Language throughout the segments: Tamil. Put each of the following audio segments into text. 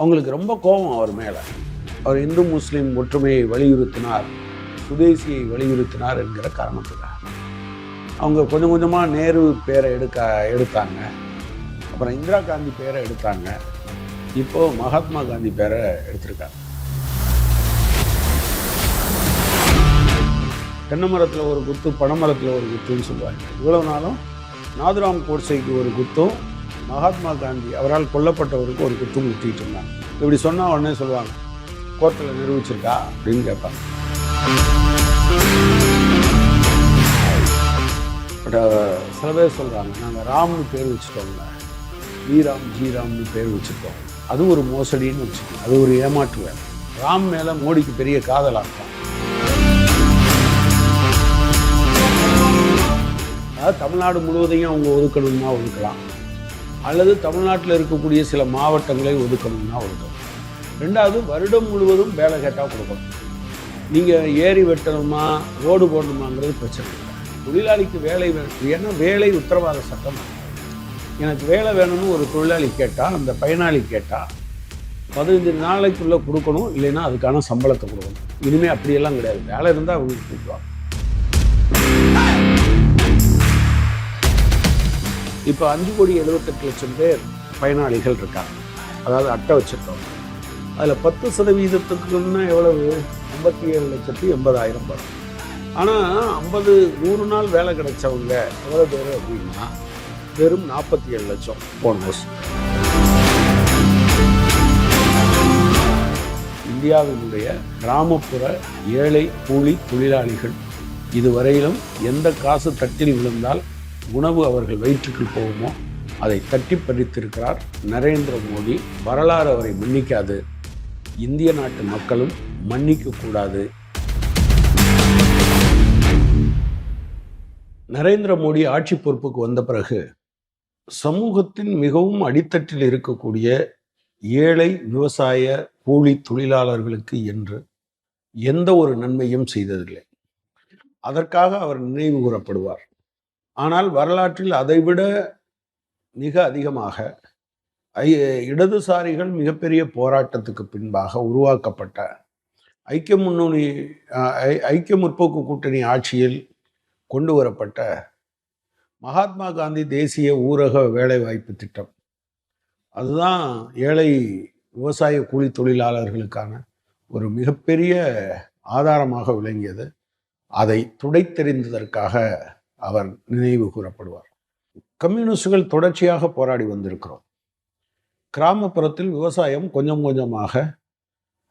அவங்களுக்கு ரொம்ப கோபம் அவர் மேலே. அவர் இந்து முஸ்லீம் ஒற்றுமையை வலியுறுத்தினார். சுதேசியை வலியுறுத்தினார் என்கிற காரணத்துக்காக. அவங்க கொஞ்சம் கொஞ்சமாக நேரு பேரை எடுக்க எடுத்தாங்க. அப்புறம் இந்திரா காந்தி பேரை எடுத்தாங்க. இப்போ மகாத்மா காந்தி பேரை எடுத்திருக்காங்க. தென்னை மரத்தில் ஒரு குத்து பனைமரத்தில் ஒரு குத்துன்னு சொல்லுவாங்க. இவ்வளோ நாளும் நாதுராம் கோட்சைக்கு ஒரு குத்தும் மகாத்மா காந்தி அவரால் கொல்லப்பட்டவருக்கு ஒரு குற்றம் குத்திட்டு இருந்தாங்க. இப்படி சொன்னால் உடனே சொல்லுவாங்க கோர்ட்டில் நிரூபிச்சிருக்கா? அப்படின்னு கேட்பாங்க. பட் சில பேர் சொல்கிறாங்க நாங்கள் ராம்னு பேர் வச்சுக்கோங்க ஈராம் ஜீராம்னு பேர் வச்சுருக்கோம் அது ஒரு மோசடின்னு வச்சுக்கோங்க. அது ஒரு ஏமாற்று வேலை. ராம் மேலே மோடிக்கு பெரிய காதல் அதாவது தமிழ்நாடு முழுவதையும் அவங்க ஒதுக்கணுமா ஒதுக்கலாம். அல்லது தமிழ்நாட்டில் இருக்கக்கூடிய சில மாவட்டங்களை ஒதுக்கணும்னா ஒதுக்கணும். ரெண்டாவது வருடம் முழுவதும் வேலை கேட்டால் கொடுக்கணும். நீங்கள் ஏரி வெட்டணுமா ரோடு போடணுமாங்கிறது பிரச்சனை இல்லை. தொழிலாளிக்கு வேலை வேணும் ஏன்னா வேலை உத்தரவாத சட்டம். எனக்கு வேலை வேணும்னு ஒரு தொழிலாளி கேட்டால் அந்த பயனாளி கேட்டால் பதினஞ்சு நாளைக்குள்ளே கொடுக்கணும் இல்லைன்னா அதுக்கான சம்பளத்தை கொடுக்கணும். இனிமேல் அப்படியெல்லாம் கிடையாது. வேலை இருந்தால் அவங்களுக்கு கொடுக்குவாங்க இப்போ அஞ்சு கோடி எழுபத்தெட்டு லட்சம் பேர் பயனாளிகள் இருக்காங்க. அதாவது அட்டை வச்சிருக்கோம் அதில் பத்து சதவீதத்துக்குன்னா எவ்வளவு? ஐம்பத்தி ஏழு லட்சத்து எண்பதாயிரம் வரும் ஆனால் ஐம்பது நூறு நாள் வேலை கிடைச்சவங்க எவ்வளோ பேர் அப்படின்னா வெறும் நாற்பத்தி ஏழு லட்சம் போனஸ் இந்தியாவினுடைய கிராமப்புற ஏழை கூலி தொழிலாளிகள் இதுவரையிலும் எந்த காசு தட்டில் விழுந்தால் உணவு அவர்கள் வயிற்றுக்குள் போகுமோ அதை தட்டி பறித்திருக்கிறார் நரேந்திர மோடி. வரலாறு அவரை மன்னிக்காது. இந்திய நாட்டு மக்களும் மன்னிக்க கூடாது நரேந்திர மோடி ஆட்சி பொறுப்புக்கு வந்த பிறகு சமூகத்தின் மிகவும் அடித்தட்டில் இருக்கக்கூடிய ஏழை விவசாய கூலி தொழிலாளர்களுக்கு என்று எந்த ஒரு நன்மையும் செய்ததில்லை. அதற்காக அவர் நினைவு கூறப்படுவார். ஆனால் வரலாற்றில் அதைவிட மிக அதிகமாக ஐ இடதுசாரிகள் மிகப்பெரிய போராட்டத்துக்கு பின்பாக உருவாக்கப்பட்ட ஐக்கிய முன்னணி ஐ- ஐக்கிய முற்போக்கு கூட்டணி ஆட்சியில் கொண்டு வரப்பட்ட மகாத்மா காந்தி தேசிய ஊரக வேலைவாய்ப்பு திட்டம். அதுதான் ஏழை விவசாய கூலி தொழிலாளர்களுக்கான ஒரு மிகப்பெரிய ஆதாரமாக விளங்கியது. அதை துடைத்தெறிந்ததற்காக அவர் நினைவு கூறப்படுவார். கம்யூனிஸ்டுகள் தொடர்ச்சியாக போராடி வந்திருக்கிறோம். கிராமப்புறத்தில் விவசாயம் கொஞ்சம் கொஞ்சமாக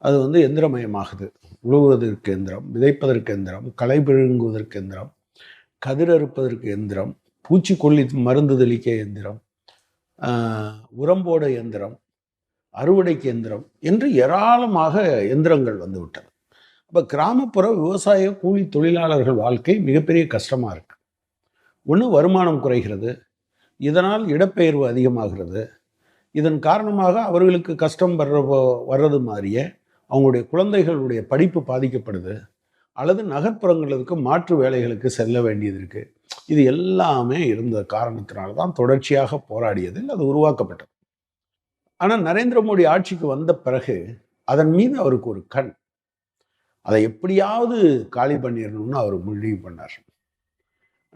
அது வந்து எந்திரமயமாகுது. உழுவதற்கு எந்திரம் விதைப்பதற்கு எந்திரம் களை பிழுங்குவதற்கு எந்திரம் கதிர் அறுப்பதற்கு எந்திரம் பூச்சிக்கொல்லி மருந்து தெளிக்க எந்திரம் உரம்போட எந்திரம் அறுவடைக்கு எந்திரம் என்று ஏராளமாக எந்திரங்கள் வந்துவிட்டன. அப்போ கிராமப்புற விவசாய கூலி தொழிலாளர்கள் வாழ்க்கை மிகப்பெரிய கஷ்டமாக இருக்கு. ஒன்று வருமானம் குறைகிறது இதனால் இடப்பெயர்வு அதிகமாகிறது. இதன் காரணமாக அவர்களுக்கு கஷ்டம் வர்ற வர்றது மாதிரியே அவங்களுடைய குழந்தைகளுடைய படிப்பு பாதிக்கப்படுது அல்லது நகர்ப்புறங்களுக்கு மாற்று வேலைகளுக்கு செல்ல வேண்டியது இருக்குது இது எல்லாமே இருந்த காரணத்தினால தான் தொடர்ச்சியாக போராடியதில் அது உருவாக்கப்பட்டது. ஆனால் நரேந்திர மோடி ஆட்சிக்கு வந்த பிறகு அதன் மீது அவருக்கு ஒரு கண். அதை எப்படியாவது காலி பண்ணிடணும்னு அவர் முடிவு பண்ணார்.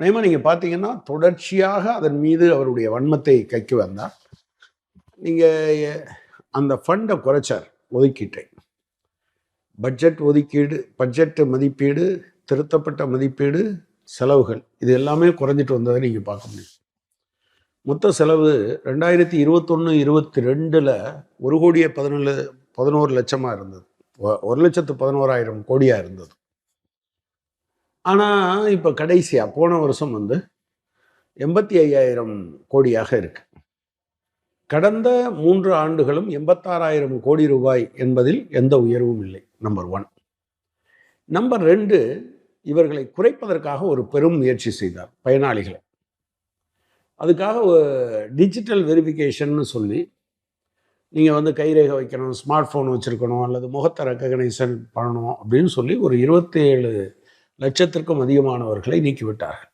அதேமாதிரி நீங்கள் பார்த்தீங்கன்னா தொடர்ச்சியாக அதன் மீது அவருடைய வன்மத்தை கைக்கு வந்தார். நீங்கள் அந்த ஃபண்டை குறைச்சார் ஒதுக்கீட்டை. பட்ஜெட் ஒதுக்கீடு பட்ஜெட்டு மதிப்பீடு திருத்தப்பட்ட மதிப்பீடு செலவுகள் இது எல்லாமே குறைஞ்சிட்டு வந்ததை நீங்கள் பார்க்க முடியும். மொத்த செலவு ரெண்டாயிரத்தி இருபத்தொன்று இருபத்தி ரெண்டில் ஒரு கோடியே பதினேழு பதினோரு லட்சமாக இருந்தது. ஒரு லட்சத்து பதினோராயிரம் கோடியாக இருந்தது. ஆனால் இப்போ கடைசியாக போன வருஷம் வந்து எண்பத்தி ஐயாயிரம் கோடியாக இருக்கு. கடந்த மூன்று ஆண்டுகளும் எண்பத்தாறாயிரம் கோடி ரூபாய் என்பதில் எந்த உயர்வும் இல்லை நம்பர் ஒன் நம்பர் ரெண்டு இவர்களை குறைப்பதற்காக ஒரு பெரும் முயற்சி செய்தார் பயனாளிகளை. அதுக்காக டிஜிட்டல் வெரிஃபிகேஷன்னு சொல்லி நீங்கள் வந்து கைரேகை வைக்கணும் ஸ்மார்ட் ஃபோன் வச்சுருக்கணும் அல்லது முகத்தை ரெக்கக்னைசன் பண்ணணும் அப்படின்னு சொல்லி ஒரு இருபத்தேழு லட்சத்திற்கும் அதிகமானவர்களை நீக்கிவிட்டார்கள்.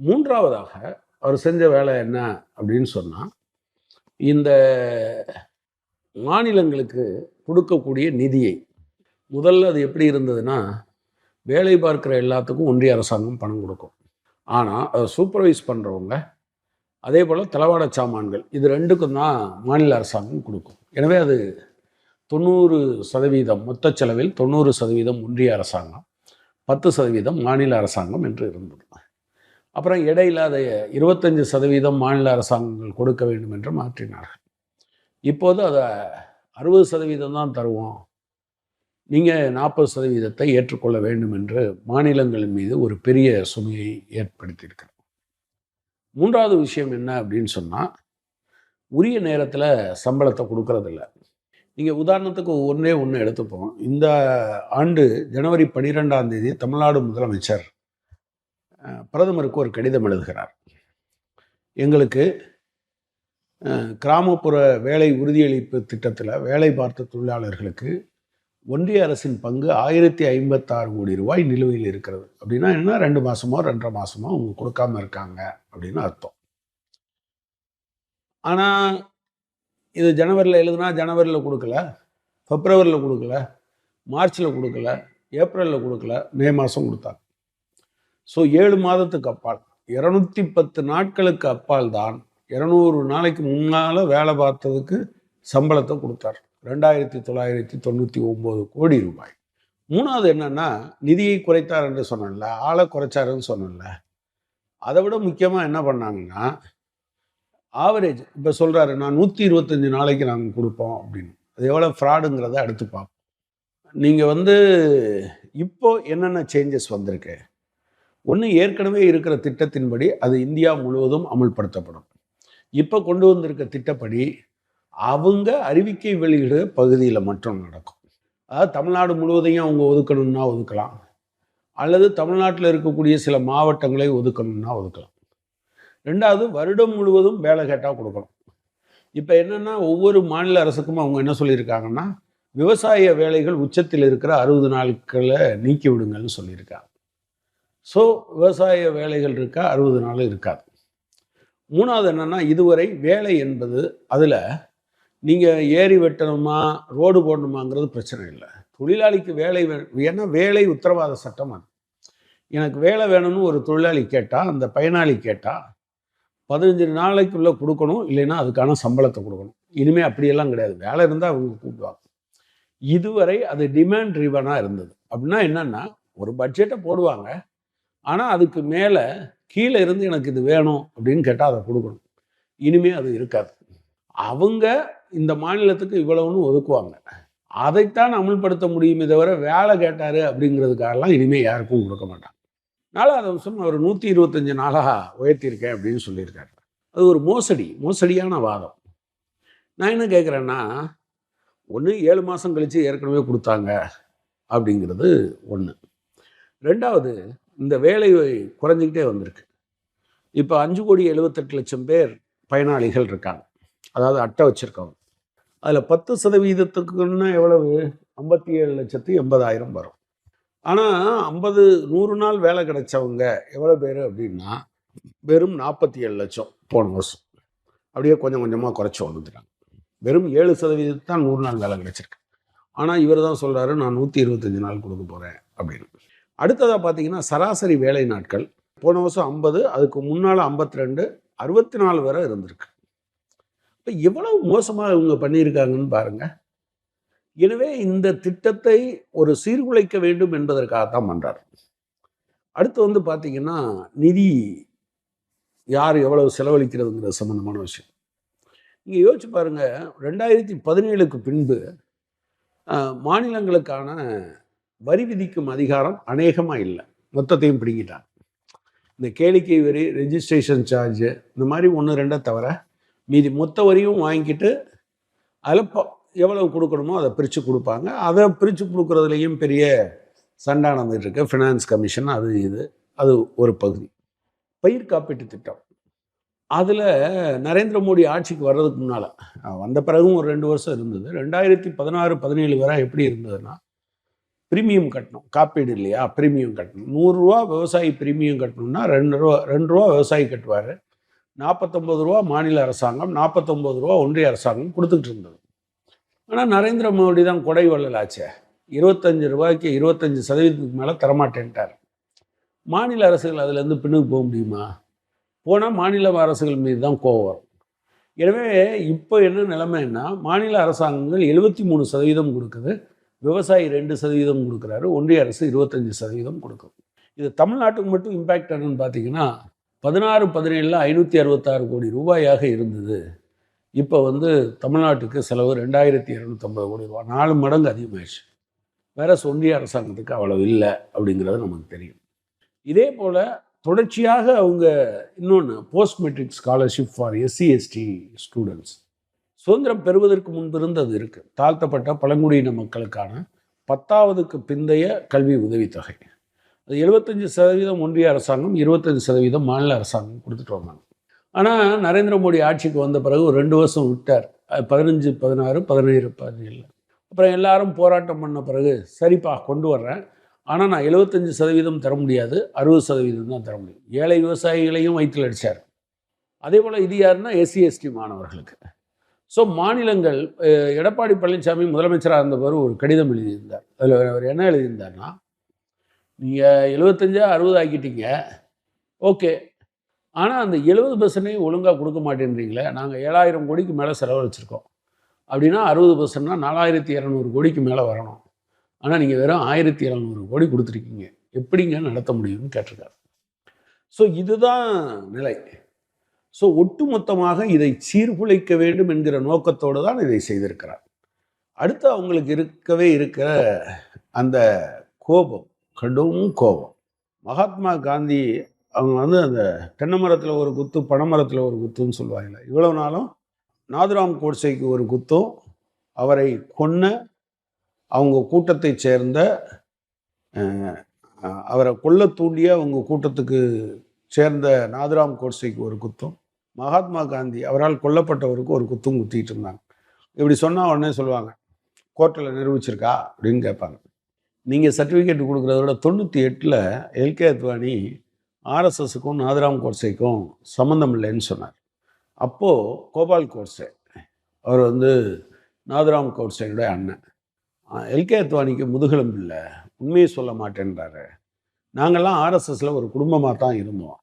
மூன்றாவதாக அவர் செஞ்ச வேலை என்ன அப்படின்னு சொன்னால் இந்த மாநிலங்களுக்கு கொடுக்கக்கூடிய நிதியை முதல்ல அது எப்படி இருந்ததுன்னா வேலை பார்க்குற எல்லாத்துக்கும் ஒன்றிய அரசாங்கம் பணம் கொடுக்கும். ஆனால் அதை சூப்பர்வைஸ் பண்ணுறவங்க அதே போல் தளவாட சாமான்கள் இது ரெண்டுக்கும் தான் மாநில அரசாங்கம் கொடுக்கும். எனவே அது தொண்ணூறு சதவீதம் மொத்த செலவில் தொண்ணூறு சதவீதம் ஒன்றிய அரசாங்கம். பத்து சதவீதம் மாநில அரசாங்கம் என்று இருந்தது. அப்புறம் இடையில் அதை இருபத்தஞ்சு சதவீதம் மாநில அரசாங்கங்கள் கொடுக்க வேண்டும் என்று மாற்றினார்கள். இப்போது அதை அறுபது சதவீதம் தான் தருவோம். நீங்கள் நாற்பது சதவீதத்தை ஏற்றுக்கொள்ள வேண்டும் என்று மாநிலங்களின் மீது ஒரு பெரிய சுமையை ஏற்படுத்தியிருக்கிறோம் மூன்றாவது விஷயம் என்ன அப்படின்னு சொன்னால் உரிய நேரத்தில் சம்பளத்தை கொடுக்கறதில்ல. நீங்கள் உதாரணத்துக்கு ஒன்றே ஒன்று எடுத்துப்போம். இந்த ஆண்டு ஜனவரி பன்னிரெண்டாம் தேதி தமிழ்நாடு முதலமைச்சர் பிரதமருக்கு ஒரு கடிதம் எழுதுகிறார். எங்களுக்கு கிராமப்புற வேலை உறுதியளிப்பு திட்டத்தில் வேலை பார்த்த தொழிலாளர்களுக்கு ஒன்றிய அரசின் பங்கு ஆயிரத்தி ஐம்பத்தாறு கோடி ரூபாய் நிலுவையில் இருக்கிறது. அப்படின்னா என்ன? ரெண்டு மாதமோ ரெண்டரை மாதமோ அவங்க கொடுக்காம இருக்காங்க அப்படின்னு அர்த்தம். ஆனால் இது ஜனவரியில் எழுதுனா ஜனவரியில் கொடுக்கல பிப்ரவரியில் கொடுக்கல மார்ச்சில் கொடுக்கல ஏப்ரலில் கொடுக்கல மே மாதம் கொடுத்தாங்க. ஸோ ஏழு மாதத்துக்கு அப்பால் இரநூத்தி பத்து நாட்களுக்கு அப்பால் தான் இரநூறு நாளைக்கு முன்னால் வேலை பார்த்ததுக்கு சம்பளத்தை கொடுத்தார். ரெண்டாயிரத்தி தொள்ளாயிரத்தி தொண்ணூற்றி ஒம்பது கோடி ரூபாய். மூணாவது என்னென்னா நிதியை குறைத்தார் என்று சொன்னேன்ல ஆளை குறைச்சாருன்னு சொன்னேன்ல அதை விட முக்கியமாக என்ன பண்ணாங்கன்னா ஆவரேஜ் இப்போ சொல்கிறாரு நான் நூற்றி இருபத்தஞ்சி நாளைக்கு நாங்கள் கொடுப்போம் அப்படின்னு. அது எவ்வளோ ஃப்ராடுங்கிறத அடுத்து பார்ப்போம். நீங்கள் வந்து இப்போ என்னென்ன சேஞ்சஸ் வந்திருக்கு? ஒன்று ஏற்கனவே இருக்கிற திட்டத்தின்படி அது இந்தியா முழுவதும் அமுல்படுத்தப்படும். இப்போ கொண்டு வந்திருக்க திட்டப்படி அவங்க அறிவிக்கை வெளியிடுற பகுதியில் மட்டும் நடக்கும். அதாவது தமிழ்நாடு முழுவதையும் அவங்க ஒதுக்கணும்னா ஒதுக்கலாம். அல்லது தமிழ்நாட்டில் இருக்கக்கூடிய சில மாவட்டங்களை ஒதுக்கணும்னா ஒதுக்கலாம். ரெண்டாவது வருடம் முழுவதும் வேலை கேட்டால் கொடுக்கணும். இப்போ என்னென்னா ஒவ்வொரு மாநில அரசுக்கும் அவங்க என்ன சொல்லியிருக்காங்கன்னா விவசாய வேலைகள் உச்சத்தில் இருக்கிற அறுபது நாட்களை நீக்கி விடுங்கள்னு சொல்லியிருக்காங்க. ஸோ விவசாய வேலைகள் இருக்கா? அறுபது நாள் இருக்காது. மூணாவது என்னென்னா இதுவரை வேலை என்பது அதில் நீங்கள் ஏரி வெட்டணுமா ரோடு போடணுமாங்கிறது பிரச்சனை இல்லை. தொழிலாளிக்கு வேலை வே ஏன்னா வேலை உத்தரவாத சட்டம் அது. எனக்கு வேலை வேணும்னு ஒரு தொழிலாளி கேட்டால் அந்த பயனாளி கேட்டால் பதினஞ்சு நாளைக்குள்ளே கொடுக்கணும் இல்லைன்னா அதுக்கான சம்பளத்தை கொடுக்கணும். இனிமேல் அப்படியெல்லாம் கிடையாது. வேலை இருந்தால் அவங்க கூப்பிடுவாங்க இதுவரை அது டிமாண்ட் ரிவனாக இருந்தது. அப்படின்னா என்னென்னா ஒரு பட்ஜெட்டை போடுவாங்க. ஆனால் அதுக்கு மேலே கீழே இருந்து எனக்கு இது வேணும் அப்படின்னு கேட்டால் அதை கொடுக்கணும். இனிமே அது இருக்காது. அவங்க இந்த மாநிலத்துக்கு இவ்வளவுன்னு ஒதுக்குவாங்க. அதைத்தான் அமல்படுத்த முடியுமே தவிர வேலை கேட்டார் அப்படிங்கிறதுக்காகலாம் இனிமேல் யாருக்கும் கொடுக்க மாட்டாங்க. நாலாவது அம்சம் அவர் நூற்றி இருபத்தஞ்சு நாளாக உயர்த்தியிருக்கேன் அப்படின்னு சொல்லியிருக்காரு. அது ஒரு மோசடி மோசடியான வாதம். நான் என்ன கேட்குறேன்னா ஒன்று ஏழு மாதம் கழித்து ஏற்கனவே கொடுத்தாங்க அப்படிங்கிறது ஒன்று ரெண்டாவது இந்த வேலை குறைஞ்சிக்கிட்டே வந்திருக்கு. இப்போ அஞ்சு கோடி எழுபத்தெட்டு லட்சம் பேர் பயனாளிகள் இருக்காங்க. அதாவது அட்டை வச்சுருக்கவங்க. அதில் பத்து சதவீதத்துக்குன்னா எவ்வளவு? ஐம்பத்தி ஏழு லட்சத்து எண்பதாயிரம் வரும். ஆனால் ஐம்பது நூறு நாள் வேலை கிடைச்சவங்க எவ்வளோ பேர் அப்படின்னா வெறும் நாற்பத்தி ஏழு லட்சம் போன வருஷம். அப்படியே கொஞ்சம் கொஞ்சமாக குறைச்சி வந்துட்டாங்க. வெறும் ஏழு சதவீதத்து தான் நூறு நாள் வேலை கிடைச்சிருக்கு. ஆனால் இவர் தான் சொல்கிறாரு நான் நூற்றி இருபத்தஞ்சி நாள் கொடுக்க போகிறேன் அப்படின்னு. அடுத்ததாக பார்த்தீங்கன்னா சராசரி வேலை நாட்கள் போன வருஷம் ஐம்பது அதுக்கு முன்னால் ஐம்பத்தி ரெண்டு அறுபத்தி நாலு வரை இருந்திருக்கு. இப்போ எவ்வளவு மோசமாக இவங்க பண்ணியிருக்காங்கன்னு பாருங்கள் எனவே இந்த திட்டத்தை ஒரு சீர்குலைக்க வேண்டும் என்பதற்காகத்தான் பண்றார். அடுத்து வந்து பார்த்தீங்கன்னா நிதி யார் எவ்வளவு செலவழிக்கிறதுங்கிற சம்பந்தமான விஷயம். நீங்கள் யோசிச்சு பாருங்க ரெண்டாயிரத்தி பதினேழுக்கு பின்பு மாநிலங்களுக்கான வரி விதிக்கும் அதிகாரம் அநேகமாக இல்லை. மொத்தத்தையும் பிடிங்கிட்டாங்க. இந்த கேளிக்கை வரி ரெஜிஸ்ட்ரேஷன் சார்ஜு இந்த மாதிரி ஒன்று ரெண்டை தவிர மீதி மொத்த வரியும் வாங்கிக்கிட்டு அதில் எவ்வளவு கொடுக்கணுமோ அதை பிரித்து கொடுப்பாங்க. அதை பிரித்து கொடுக்குறதுலையும் பெரிய சண்டை நடந்துட்டு இருக்கு. ஃபினான்ஸ் கமிஷன் அது இது. அது ஒரு பகுதி. பயிர் காப்பீட்டு திட்டம். அதில் நரேந்திர மோடி ஆட்சிக்கு வர்றதுக்கு முன்னால் வந்த பிறகும் ஒரு ரெண்டு வருஷம் இருந்தது. ரெண்டாயிரத்தி பதினாறு பதினேழு வரை எப்படி இருந்ததுன்னா ப்ரீமியம் கட்டணும். காப்பீடு இல்லையா? ப்ரீமியம் கட்டணும். நூறுரூவா விவசாயி ப்ரீமியம் கட்டணும்னா ரெண்டு ரூபா ரெண்டு ரூபா விவசாயி கட்டுவார். நாற்பத்தொம்பது ரூபா மாநில அரசாங்கம் நாற்பத்தொம்பது ரூபா ஒன்றிய அரசாங்கம் கொடுத்துக்கிட்டு இருந்தது. ஆனால் நரேந்திர மோடி தான் கொடை வள்ளலாச்சே. இருபத்தஞ்சு ரூபாய்க்கு இருபத்தஞ்சு சதவீதத்துக்கு மேலே தரமாட்டேன்ட்டார். மாநில அரசுகள் அதுலேருந்து பின்னுக்கு போக முடியுமா? போனால் மாநில அரசுகள் மீது தான் கோவம் வரும். எனவே இப்போ என்ன நிலைமைன்னா மாநில அரசாங்கங்கள் எழுபத்தி மூணு சதவீதம் கொடுக்குது விவசாயி ரெண்டு சதவீதம் கொடுக்குறாரு ஒன்றிய அரசு இருபத்தஞ்சி சதவீதம் கொடுக்கும். இது தமிழ்நாட்டுக்கு மட்டும் இம்பேக்ட் என்னன்னு பார்த்தீங்கன்னா பதினாறு பதினேழில் ஐநூற்றி அறுபத்தாறு கோடி ரூபாயாக இருந்தது. இப்போ வந்து தமிழ்நாட்டுக்கு செலவு ரெண்டாயிரத்தி இரநூத்தம்பது கோடி ரூபா. நாலு மடங்கு அதிகமாகிடுச்சு வேற ஒன்றிய அரசாங்கத்துக்கு அவ்வளவு இல்லை அப்படிங்கிறது நமக்கு தெரியும். இதே போல் தொடர்ச்சியாக அவங்க இன்னொன்று post matric scholarship for SC ST students சுதந்திரம் பெறுவதற்கு முன்பு இருந்தது இருக்குது தாழ்த்தப்பட்ட பழங்குடியின மக்களுக்கான பத்தாவதுக்கு பிந்தைய கல்வி உதவித்தொகை. அது எழுபத்தஞ்சி சதவீதம் ஒன்றிய அரசாங்கம் இருபத்தஞ்சி சதவீதம் மாநில அரசாங்கம் கொடுத்துட்டு வந்தாங்க. ஆனால் நரேந்திர மோடி ஆட்சிக்கு வந்த பிறகு ஒரு ரெண்டு வருஷம் விட்டார். பதினஞ்சு பதினாறு பதினேழு பதினேழு அப்புறம் எல்லாரும் போராட்டம் பண்ண பிறகு சரிப்பா கொண்டு வர்றேன். ஆனால் நான் எழுபத்தஞ்சு சதவீதம் தர முடியாது. அறுபது சதவீதம் தான் தர முடியும். ஏழை விவசாயிகளையும் வயிற்றில் அடித்தார் அதே போல் இது யாருன்னா எஸ்சி எஸ்டி மாணவர்களுக்கு. ஸோ மாநிலங்கள் எடப்பாடி பழனிசாமி முதலமைச்சராக இருந்தவர் ஒரு கடிதம் எழுதியிருந்தார். அதில் அவர் என்ன எழுதியிருந்தார்னா நீங்கள் எழுபத்தஞ்சா அறுபது ஆக்கிட்டீங்க. ஓகே ஆனால் அந்த எழுபது பர்சன்டையும் ஒழுங்காக கொடுக்க மாட்டேன்றீங்களே நாங்கள் ஏழாயிரம் கோடிக்கு மேலே செலவழிச்சிருக்கோம். அப்படின்னா அறுபது பர்சன்ட்னா நாலாயிரத்தி இரநூறு கோடிக்கு மேலே வரணும். ஆனால் நீங்கள் வெறும் ஆயிரத்தி இரநூறு கோடி கொடுத்துருக்கீங்க. எப்படிங்க நடத்த முடியும்னு கேட்டிருக்காரு. ஸோ இதுதான் நிலை. ஸோ ஒட்டுமொத்தமாக இதை சீர்குலைக்க வேண்டும் என்கிற நோக்கத்தோடு தான் இதை செய்திருக்கிறார். அடுத்து அவங்களுக்கு இருக்கவே இருக்கிற அந்த கோபம் கடும் கோபம். மகாத்மா காந்தி அவங்க வந்து அந்த தென்னை மரத்தில் ஒரு குத்து பனை மரத்தில் ஒரு குத்துன்னு சொல்லுவாங்கள இவ்வளோ நாளும் நாதுராம் கோட்சைக்கு ஒரு குத்தும் அவரை கொன்ன அவங்க கூட்டத்தை சேர்ந்த அவரை கொல்ல தூண்டிய அவங்க கூட்டத்துக்கு சேர்ந்த நாதுராம் கோட்சைக்கு ஒரு குத்தும் மகாத்மா காந்தி அவரால் கொல்லப்பட்டவருக்கு ஒரு குத்தும் குத்திட்டு இருந்தாங்க. இப்படி சொன்னால் உடனே சொல்லுவாங்க கோர்ட்டில் நிரூபிச்சிருக்கா? அப்படின்னு கேட்பாங்க. நீங்கள் சர்டிஃபிகேட் கொடுக்குறத விட தொண்ணூற்றி எட்டில் எல்கே அத்வானி ஆர்எஸ்எஸுக்கும் நாதராம் கோட்ஸேக்கும் சம்மந்தம் இல்லைன்னு சொன்னார். அப்போது கோபால் கோட்சே அவர் வந்து நாதராம் கோட்ஸேனுடைய அண்ணன். எல்கே அத்வானிக்கு முதுகெலும்பு இல்லை உண்மையை சொல்ல மாட்டேன்றாரு. நாங்கள்லாம் ஆர்எஸ்எஸில் ஒரு குடும்பமாக தான் இருந்தோம்.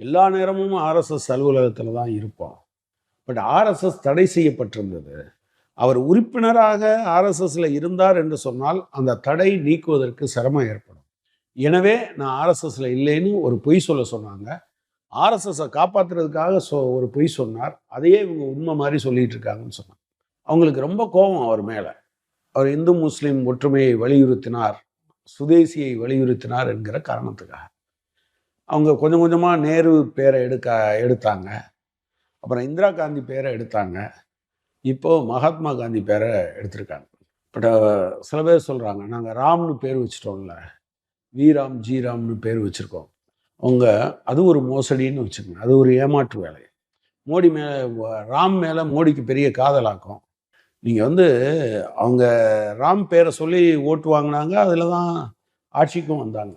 எல்லா நேரமும் ஆர்எஸ்எஸ் அலுவலகத்தில் தான் இருப்போம். பட் ஆர்எஸ்எஸ் தடை செய்யப்பட்டிருந்தது. அவர் உறுப்பினராக ஆர்எஸ்எஸில் இருந்தார் என்று சொன்னால் அந்த தடை நீக்குவதற்கு சிரமம் ஏற்படும். எனவே நான் ஆர்எஸ்எஸ்ல இல்லைன்னு ஒரு பொய் சொல்ல சொன்னாங்க. ஆர்எஸ்எஸை காப்பாற்றுறதுக்காக சொ ஒரு பொய் சொன்னார். அதையே இவங்க உண்மை மாதிரி சொல்லிட்டு இருக்காங்கன்னு சொன்னாங்க. அவங்களுக்கு ரொம்ப கோபம் அவர் மேலே. அவர் இந்து முஸ்லீம் ஒற்றுமையை வலியுறுத்தினார். சுதேசியை வலியுறுத்தினார் என்கிற காரணத்துக்காக. அவங்க கொஞ்சம் கொஞ்சமாக நேரு பேரை எடுக்க எடுத்தாங்க. அப்புறம் இந்திரா காந்தி பேரை எடுத்தாங்க. இப்போது மகாத்மா காந்தி பேரை எடுத்திருக்காங்க. பட் சில பேர் சொல்கிறாங்க நாங்கள் ராம்னு பேர் வச்சிட்டோம்ல. வீராம் ஜீராம்னு பேர் வச்சுருக்கோம். அவங்க அது ஒரு மோசடின்னு வச்சுக்கோங்க. அது ஒரு ஏமாற்று வேலை. மோடி மேலே ராம் மேலே மோடிக்கு பெரிய காதலாக்கும். நீங்கள் வந்து அவங்க ராம் பேரை சொல்லி ஓட்டு வாங்கினாங்க அதில் தான் ஆட்சிக்கும் வந்தாங்க.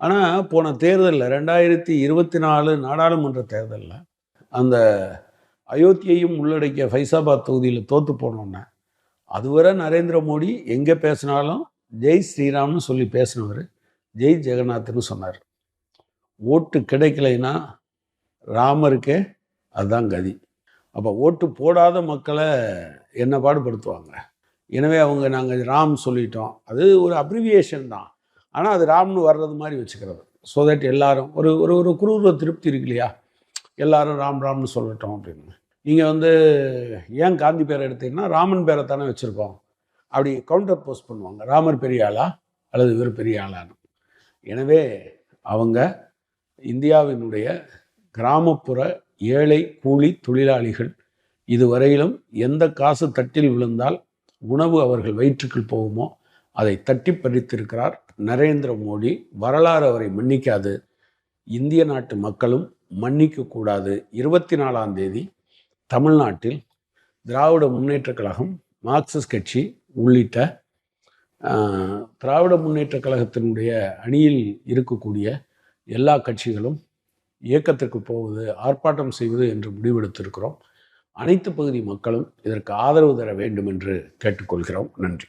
ஆனால் போன தேர்தலில் ரெண்டாயிரத்தி இருபத்தி நாலு நாடாளுமன்ற தேர்தலில் அந்த அயோத்தியையும் உள்ளடக்கிய ஃபைசாபாத் தொகுதியில் தோற்று போனோன்னே அதுவரை நரேந்திர மோடி எங்கே பேசினாலும் ஜெய் ஸ்ரீராம்னு சொல்லி பேசினவர் ஜெய் ஜெகநாத்னு சொன்னார். ஓட்டு கிடைக்கலைன்னா ராமருக்கே அதுதான் கதி. அப்போ ஓட்டு போடாத மக்களை என்ன பாடுபடுத்துவாங்க? எனவே அவங்க நாங்கள் ராம் சொல்லிட்டோம். அது ஒரு அப்ரிவியேஷன் தான். ஆனால் அது ராம்னு வர்றது மாதிரி வச்சுக்கிறது. ஸோ தட் எல்லாரும் ஒரு ஒரு ஒரு குரூர திருப்தி இருக்கு இல்லையா? எல்லாரும் ராம் ராம்னு சொல்லட்டோம் அப்படின்னு. நீங்கள் வந்து ஏன் காந்தி பேரை எடுத்தீங்கன்னா ராமன் பேரை தானே வச்சுருக்கோம். அப்படி கவுண்டர் போஸ்ட் பண்ணுவாங்க. ராமர் பெரிய ஆளா? அல்லது இவர் பெரிய ஆளான்னு. எனவே அவங்க இந்தியாவினுடைய கிராமப்புற ஏழை கூலி தொழிலாளிகள் இதுவரையிலும் எந்த காசு தட்டில் விழுந்தால் உணவு அவர்கள் வயிற்றுக்குள் போகுமோ அதை தட்டி பறித்திருக்கிறார் நரேந்திர மோடி. வரலாறு அவரை மன்னிக்காது. இந்திய நாட்டு மக்களும் மன்னிக்கக்கூடாது இருபத்தி நாலாம் தேதி தமிழ்நாட்டில் திராவிட முன்னேற்றக் கழகம் மார்க்சிஸ்ட் கட்சி உள்ளிட்ட திராவிட முன்னேற்ற கழகத்தினுடைய அணியில் இருக்கக்கூடிய எல்லா கட்சிகளும் இயக்கத்திற்கு போவது ஆர்ப்பாட்டம் செய்வது என்று முடிவெடுத்திருக்கிறோம். அனைத்து பகுதி மக்களும் இதற்கு ஆதரவு தர வேண்டும் என்று கேட்டுக்கொள்கிறோம். நன்றி.